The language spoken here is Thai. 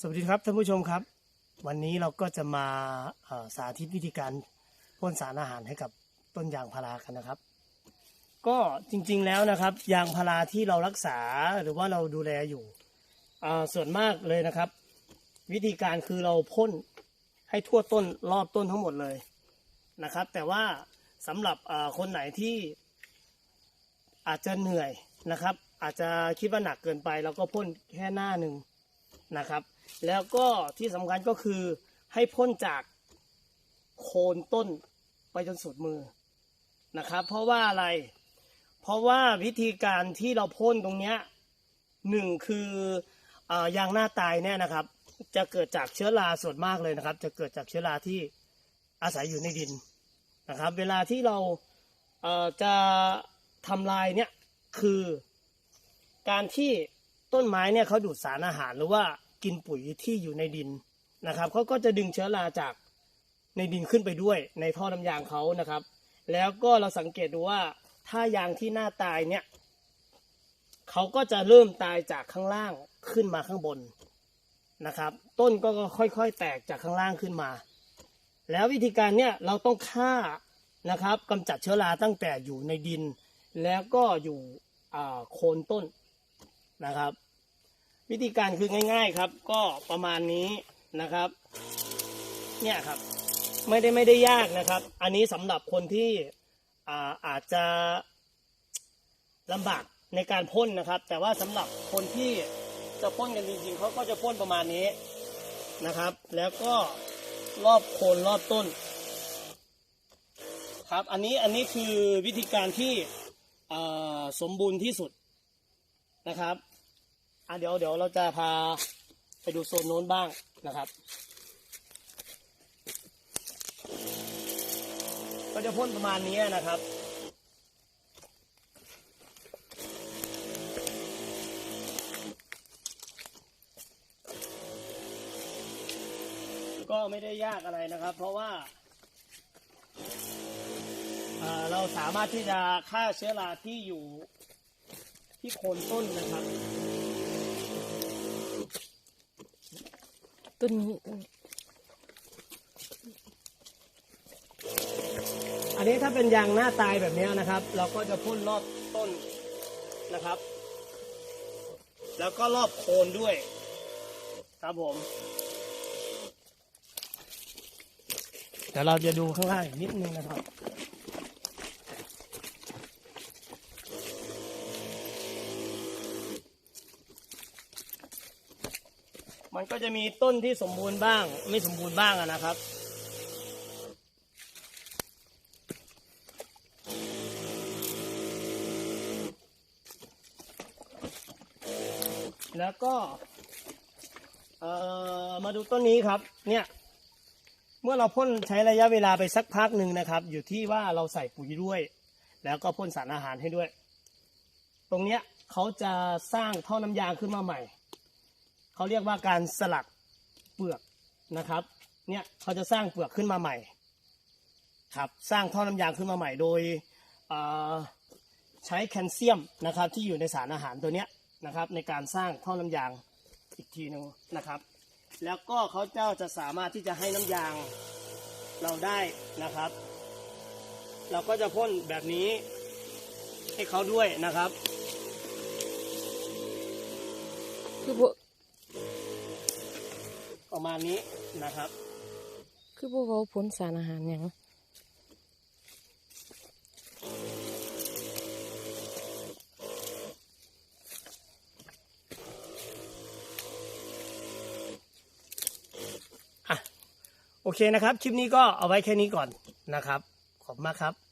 สวัสดีครับท่านผู้ชมครับ วันนี้เราก็จะมาสาธิตวิธีการพ่นสารอาหารให้กับต้นยางพารากันนะครับ ก็จริงๆแล้วนะครับ ยางพาราที่เรารักษาหรือว่าเราดูแลอยู่ส่วนมากเลยนะครับ วิธีการคือเราพ่นให้ทั่วต้นรอบต้นทั้งหมดเลยนะครับ แต่ว่าสำหรับคนไหนที่อาจจะเหนื่อยนะครับ อาจจะคิดว่าหนักเกินไปเราก็พ่นแค่หน้าหนึ่งนะครับ แล้วก็ที่สำคัญก็คือให้พ่นจากโคนต้นไปจนสุดมือนะครับ เพราะว่าอะไร เพราะว่าวิธีการที่เราพ่นตรงเนี้ยหนึ่งคืออยางหน้าตายเนี่ยนะครับ จะเกิดจากเชื้อราส่วนมากเลยนะครับ จะเกิดจากเชื้อราที่อาศัยอยู่ในดินนะครับ เวลาที่เราเจะทำลายเนี่ยคือ การที่ต้นไม้เนี่ยเขาดูดสารอาหารหรือว่า กินปุ๋ยที่อยู่ในดินนะครับเขาก็จะดึงเชื้อราจากในดินขึ้นไปด้วยในท่อน้ำยางเขานะครับ แล้วก็เราสังเกตดูว่าถ้ายางที่หน้าตายเนี่ยเขาก็จะเริ่มตายจากข้างล่างขึ้นมาข้างบนนะครับ ต้นก็ค่อยๆ แตกจากข้างล่างขึ้นมา แล้ววิธีการเนี่ยเราต้องฆ่านะครับกำจัดเชื้อราตั้งแต่อยู่ในดิน แล้วก็อยู่โคนต้นนะครับ วิธีการคือง่าย ๆครับ ก็ประมาณนี้นะครับ เนี่ยครับ ไม่ได้ไม่ได้ยากนะครับ อันนี้สำหรับคนที่อ่าอาจจะลำบากในการพ่นนะครับ แต่ว่าสำหรับคนที่จะพ่นกันจริงๆเขาก็จะพ่นประมาณนี้นะครับ แล้วก็รอบโคนรอบต้น ครับ อันนี้อันนี้คือวิธีการที่สมบูรณ์ที่สุดนะครับ อะเดี๋ยวเดี๋ยวเราจะพาไปดูโซนโน้นบ้างนะครับ ก็จะพ่นประมาณนี้นะครับก็ไม่ได้ยากอะไรนะครับ เพราะว่า เราสามารถที่จะฆ่าเชื้อราที่อยู่ที่โคนต้นนะครับ ต้นนี้อันนี้ถ้าเป็นยางหน้าตายแบบนี้นะครับ เราก็จะพ่นรอบต้นนะครับ แล้วก็รอบโคนด้วย ครับผมเดี๋ยวเราจะดูข้างล่างนิดนึงนะครับ มันก็จะมีต้นที่สมบูรณ์บ้าง ไม่สมบูรณ์บ้างอะนะครับ แล้วก็เอ่อมาดูต้นนี้ครับ เนี่ย เมื่อเราพ่นใช้ระยะเวลาไปสักพักหนึ่งนะครับ อยู่ที่ว่าเราใส่ปุ๋ยด้วย แล้วก็พ่นสารอาหารให้ด้วย ตรงเนี้ยเขาจะสร้างท่อน้ำยางขึ้นมาใหม่ เขาเรียกว่าการสลักเปลือกนะครับ เนี่ยเขาจะสร้างเปลือกขึ้นมาใหม่ ครับ สร้างท่อน้ำยางขึ้นมาใหม่โดยใช้แคลเซียมนะครับที่อยู่ในสารอาหารตัวเนี้ยนะครับในการสร้างท่อน้ำยางอีกทีหนึงนะครับ แล้วก็เขาเจ้าจะสามารถที่จะให้น้ำยางเราได้นะครับ เราก็จะพ่นแบบนี้ให้เขาด้วยนะครับคือ มาณนี้นะครับ คือพวกเขาผลสารอาหารอย่างโอเคนะครับ คลิปนี้ก็เอาไว้แค่นี้ก่อนนะครับ ขอบคุณมากครับ